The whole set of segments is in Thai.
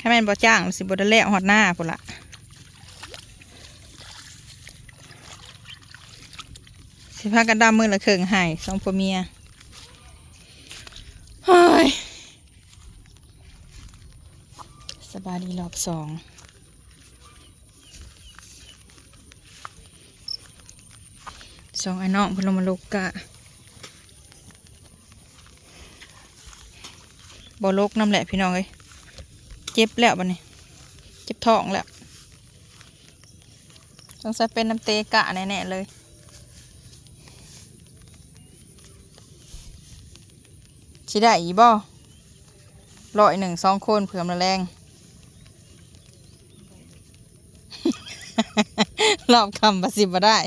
ถ้าแม่นบ่จ้างสิบ่ได้แล้วฮอดหน้าพุ่นละสิพากันดำมือละเคิงหายสองผัวเมียเฮ้ยสบายดีรอบสองสองไอ้น้องพนลมาลกกะบ่ลกน้ำแหละพี่น้องเอ้ย เจ็บแล้วบัดนี้ เจ็บท้องแล้วสงสัยเป็นน้ำเตกะแน่ๆเลยสิได้อีบ่ร้อยหนึ่งสองคนเผื่อมแรงรอบคำประสิบมาได้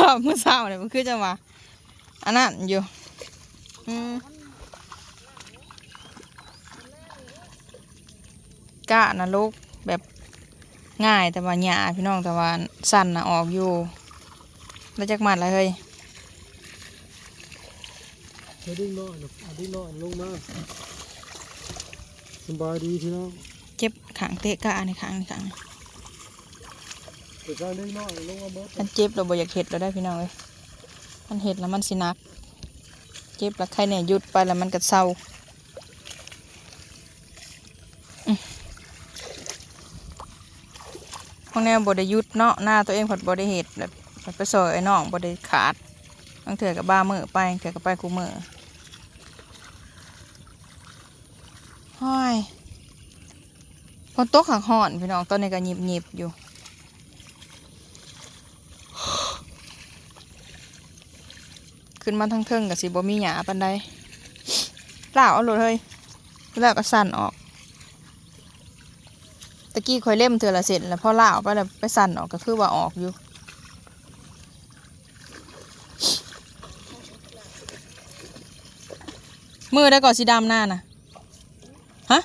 รอบเมื่อเช้าเนี่ยมันคือจะมาอันนั้นอยู่ อืม กะนะลูกแบบง่ายแต่ว่าหยาพี่น้องแต่ว่าสั้นนะออกอยู่แล้วจักหมัดอะไรเฮ้ยเดี๋ยวดิ้งน้อยลูกเอาดิ้งน้อยลงมาสบายดีพี่น้องเจ็บขางเตะกะในขางในขางเดี๋ยวการดิ้งน้อยลงมาเบิดมันเจ็บเราบ่อยากเห็ดเราได้พี่น้องเลยมันเห็ดแล้วมันสินัก เจ็บแล้วใครเนี่ยหยุดไปแล้วมันก็เศร้าอืม พวกแนวบ่ได้หยุดเนาะหน้าตัวเองผัดบ่ได้เห็ดแบบผัดไปซอยไอ้น้องบ่ได้ขาดบางเถื่อกับบ้ามือไปเถื่อกับไปกูมือห้อยพนตกหักห่อนพี่น้องตอนนี้ก็หยิบหยิบอยู่ขึ้นมาทั้งเทิงกับสิบ่มีหยาปันใดล่าเอาหลดเฮ้ยแล้วก็สั่นออก กี้คอยเล่มเถื่อละเสร็จแล้วพอล่าวไปแล้วไปสั่นออกก็คือว่าออกอยู่มือได้ก่อนสีดำหน้านะฮะ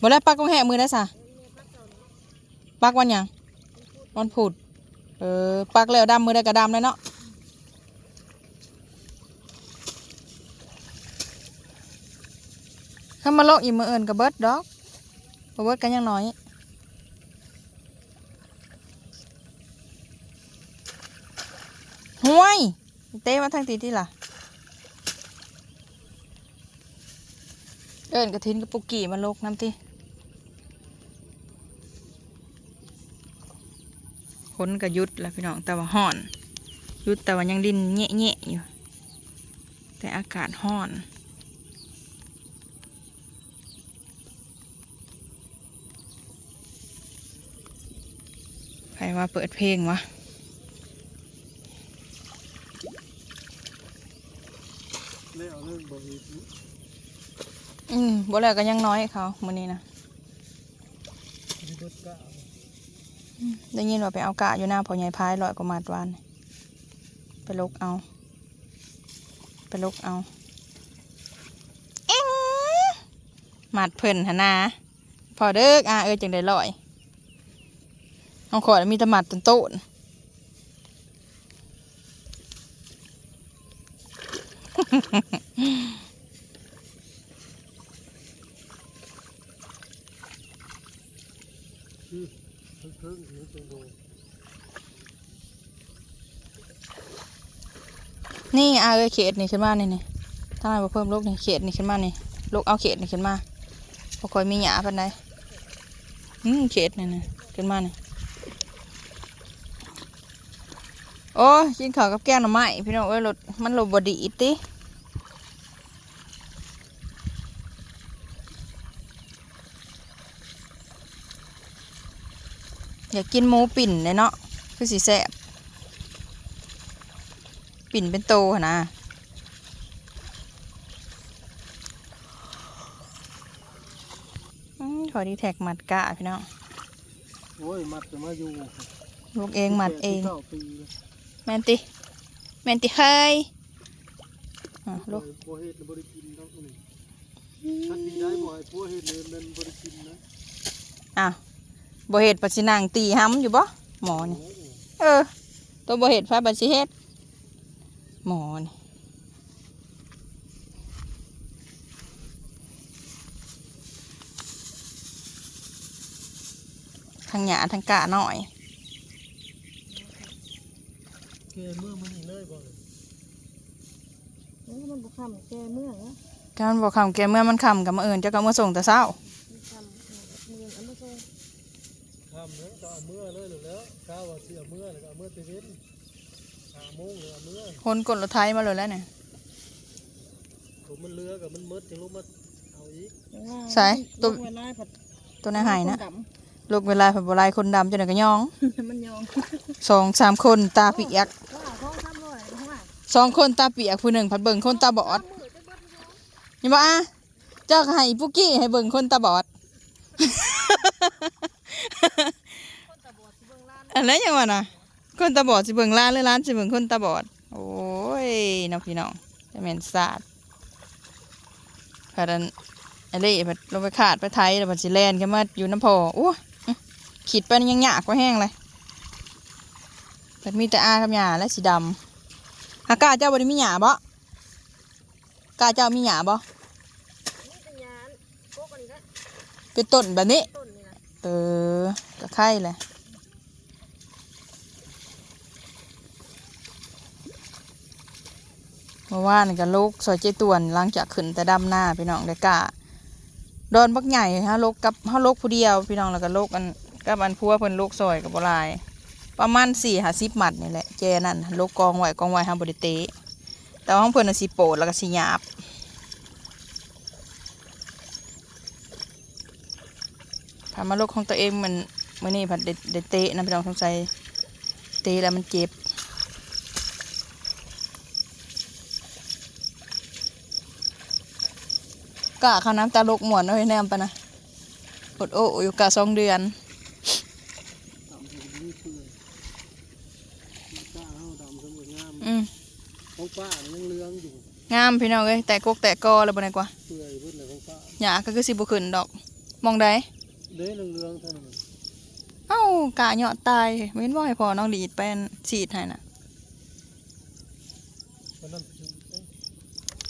บ่ได้ปักกงแหกมือได้สะปักวันยังวันพุธเออปักแล้วดำมือได้กระดำเลยเนาะถ้ามาโลกอีมือเอินกับเบิร์ดดอก เบิดกันยังน้อยห่วยเต้มาทางตีที่ล่ะ เอินกระทินกับปุกกี้มาลกน้ำที่ฝนก็หยุดแล้วพี่น้องแต่ว่าห้อนยุดแต่ว่ายังดินแงะๆอยู่ แต่อากาศห้อน ครว่าเปิดเพลงวะอืมบ่แล้วก็ยังน้อยเขามื้อนี้นะได้ยินว่าไปเอากะอยู่หน้าพ่อใหญ่พายลอยกว่ามาดวานไปลกเอา ไปลกเอา เอ็งหมัดเพิ่นหนาพอเด้ออ่าเอ้ยจังได้ลอย เอาขอดมีตหมัดต้นโต้นเพิ่งเพิ่งเพิ่งเพิ่งโดนนี่อาเอ้ยเขตนี่ขึ้นมานี่นี่ถ้าไหนเพิ่มลูกนี่เขตนี่ขึ้นมานี่ลูกเอาเขตนี่ขึ้นมาบ่ค่อยมีหยาปานใดอืมเขตนี่นี่ขึ้นมานี่ โอ้ยกินข้าวกับแกงหน่อไม้พี่น้องเอ้ยรถมันรถบดีอิติอยากกินหมูปิ่นเลยเนาะคือสีแซ่บปิ่นเป็นโตหั่นนะอืมขอดีแท็กหมัดกะพี่น้องโอ้ยมัดจะมาอยู่ลูกเองหมัดเองเก้าปี แมนติแมนติเฮ้ยลูกอ่ถ้ริะอาวบเห็ดปัสินางตีห้ำอยู่บ่หมอนี่เออ ตัวบเห็ดฟ้าปัสิเห็ดหมอนี่ทางหยาทางกะหน่อย เกมเมื่อมันนี่เลยบ่เลยเอ้ยมันบุคำแกเมื่อนะการบอกคำแกเมื่อมันคำกับมาเอิญเจ้าก็มาส่งแต่เศร้ามันคำเมื่ออันนั้นโซ่ทำเนาะก็เอาเมื่อเลยหรือแล้วก้าวว่าเสียเมื่อแล้วก็เอาเมื่อเตเวนหาโมงเลยเอาเมื่อคนกดรถไทยมาเลยแล้วเนี่ยผมมันเรือกับมันมืดจะลุกมาเอาอีกใส่ตัตัววเวลาผัดตัวในหายนะด ลูกเวลาผัดบลายคนดำจนไหนก็ย่องำมันยองสองสามคนตาเปียกว่าท้องทำด้วยว่าสองคนตาเปียกผู้หนึ่งผัดเบิ่งคนตาบอดมือจะเบิดมันยองอยังบ่อะเจ้าก็ให้ปุกกี้ให้เบิ่งคนตาบอดคนตาบอดสิเบิ่งล้านอันนั้นยังวะนะคนตาบอดสิเบิ่งร้านหรือร้านสิเบิ่งคนตาบอด โอ้ยน้องพี่น้องจะแม่นศาสตร์พาดันอะไรพัดลงไปขาดไปไทยแล้วพัดสิแลนกันมาอยู่น้ำพออู้อื้อ ขีดไปนี่ยังหยากกว่าแห้งเลยแต่มีแต่อากับหยาและสีดำหากาเจ้าบ่ได้มีหยาบ่กาเจ้ามีหยาบ่เป็นยาเป็นต้นแบบนี้นเออก็ไข่เลยเมื่อวานนก็ลูกซอยเจตวนหลังจากขึ้นแต่ดำหน้าพี่น้องได้กะโดนบักใหญ่ฮะลูกกับฮะลูกผู้เดียวพี่น้องแล้วก็ลูกอัน กับอันพัวเพิ่นลูกซอยกับบลาย ประมาณสี่หาสิบหมัดนี่แหละเจนั่นลูกกองไว้กองไว้ห้ามบริเตะแต่ว่าของเพิ่นสิโปดแล้วก็สิหยาบถ้ามาลูกของตัวเองมันมื่อนี้ผัดเด็ดเด็ดเตะนะพี่น้องสงสัยเตะแล้วมันเจ็บกะเขาน้ำตาลกหมวนเอาไว้แนมปะนะอดโอ้อยู่กะสองเดือน ดำผมนี่เปื่อยป้าเอาดำสมุดงาม อืม ของ ป้ามันเลื้องอยู่งามพี่น้องเอ้ยแต่กกแต่กอแล้วบ่ได้กว่าเปื่อยเพิ่นเลยของป้าหยาก็คือสิบ่ขึ้นดอก มองได้เด้เลื้องๆเท่านั้นเอ้ากะเหยาะตายเว้นบ่ให้พอน้องดีดไปฉีดให้น่ะ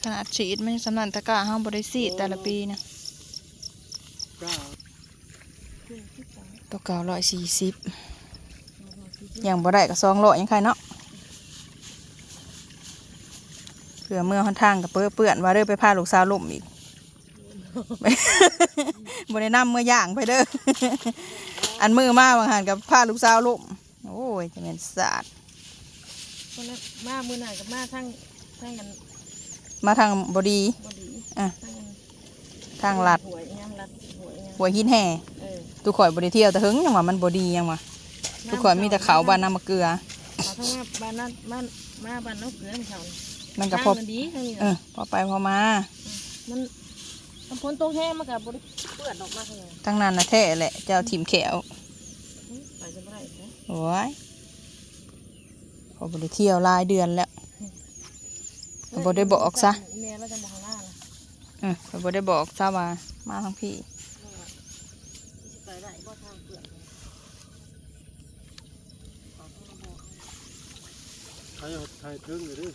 ขนาดฉีดไม่สำนันตะกะเฮาบ่ได้ฉีแต่ละปีนะตัวเก่าร้อยสี่สิบอที่อย่างบ่ได้ก็สองร้อยยังใครเนาะ เผื่อเมื่อหนทางกับเปื้อเปื้อนว่าเด้อไปพาลูกสาวล่มอีกบ่ได้นำเมื่อย่างไปเด้ออันมือมาบางหันกับพาลูกสาวล่มโอ้ยจะเป็นศาสตร์คนนั้นมามือหน่ากับมาทั้งทั้งกันมาทางบดีบดีอะทั้งกันทางลัดหวยยังลัดหวยยังหัวหินแห่เออตุข่อยบไดีเที่ยวแต่หึงยังว่ามันบดียังว่าตุข่อยมีแต่เขาบ้านน้ำมะเกลือเขาทั้งมาบ้านนั้นบ้านมาบ้านน้องเกลือของเขา นี่มันก็พอทางมันดีทางนี้เอน่ะอพอไปพอมามันมันพ้นตรงแห้งมากับบริเปื้อนออกมาข้างในตั้งนานนะแท้แหละเจ้าถิ่มแขวอื้อไปจะไม่ได้นะโอ้ยพอบไดีเที่ยวหลายเดือนแล้วก็บ่ได้บอกซะ แม่เราจะบอกข้างหน้านะอืมพอบได้บอกซาว่ามาทั้งพี่ว่าสิไปได้บ่ทางเปื้อนขอโทษบอก ใครเอาไทยถึงเลยเดิ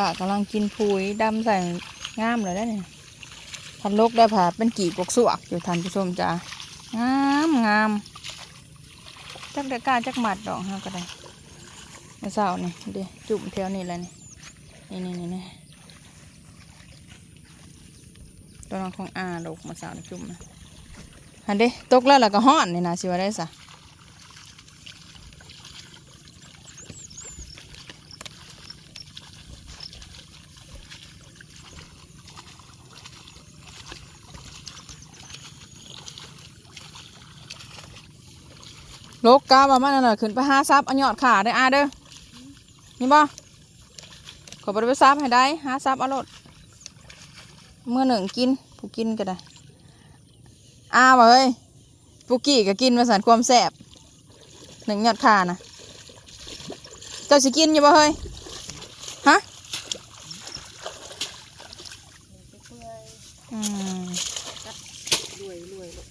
จ้ากำลังกินปุ๋ยดำใส่งามเลยได้เนี่ยพันโลกได้ผ่าเป็นกีบกกสวกอยู่ทันผู้ชมจ้างามงามจักเดกาจักหมัดดอกฮะก็ได้มื่อเช้านี่เดี๋ยวจุ่มแถวนี่แหละนี่นี่นี่นี่ตัวน้องของอาดอกมื่อเช้านี่จุ่มนะฮันเด้ตกแล้วแล้วก็ห้อนนี่นะสิว่าได้สะ โลกกาว่ามันนั่นน่ะขึ้นไปหาซับเอายอดขาได้อาเด้อนี่บ่ขอบ่ได้ไปซับให้ได้หาซับเอารถเมื่อหนึ่งกินผู้กินก็ได้อ้าวเฮ้ยปุกกี้ก็กินมาสารความแสบหนึ่งยอดขานะเจ้าสิกินอยู่บ่เฮ้ย ฮะ เปื่อย อืม รวยรวยลูก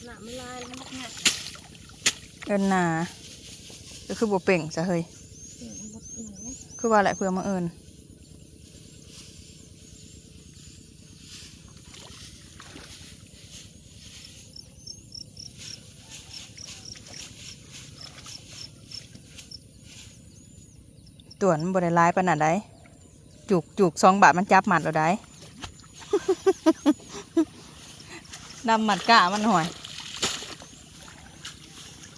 ห นาไม่ลายแล้วมันหนักเอินหนาก็คือบ่เป่งซะเฮ้ยเสียงมันบดหนังคือว่าแหละเพื่อมาเอินต่วนมันบ่ได้ร้ายปานนั้นได้จุกจุกสองบาทมันจับหมัดเราได้ ดำหมัดกะมันหน่อย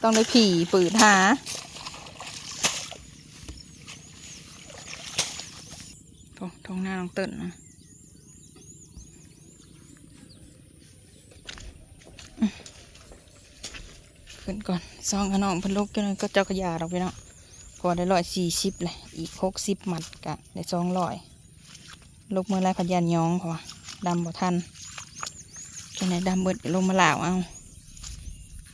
ต้องได้ผีปืนหาโอ้ท้องหน้าน้องเติ้นนะขึ้นก่อนซองขนมพันลูกกันก็เจ้ากระยาเราไปเนาะพอได้ร้อยสี่สิบเลย อีกหกสิบหมัดกะได้สองร้อยลูกเมื่อไรพันยันยองพราะว่าดำบ่ทันจนไหนดำเบิดลงมาลาวเอา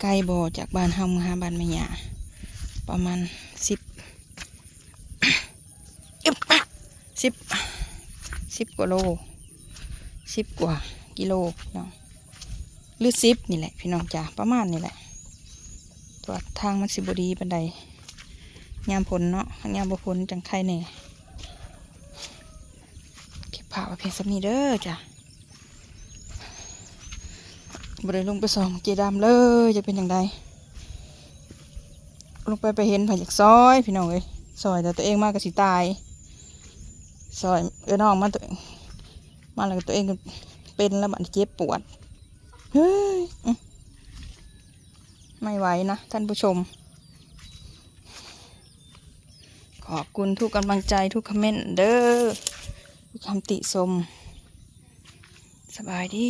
ไกลบ่อจากบ้านเฮามาหาบ้านแม่ยาประมาณสิบสิบสิบกว่าโลสิบกว่ากิโลพี่น้องหรือสิบนี่แหละพี่น้องจ้าประมาณนี่แหละ ตัวทางมันสิบดีปันใดยามผลเนาะยามบ่ผลจังไข่แน่เก็บผ้าไว้เพียงสักนี้เด้อจ้ะ บ่ได้ลงไปสองเจดามเลยจะเป็นอย่างไรลงไปไปเห็นผ่าจากซอยพี่น้องเอ้ยซอยแต่ตัวเองมากก็สิตายซอยเออน้องมาตัวมาแล้วตัวเองเป็นแล้วบันเจ็บปวดเฮ้ยไม่ไหวนะท่านผู้ชม ขอบคุณทุกกำลังใจทุกคอมเมนต์เด้อทุกคำติชมสบายดี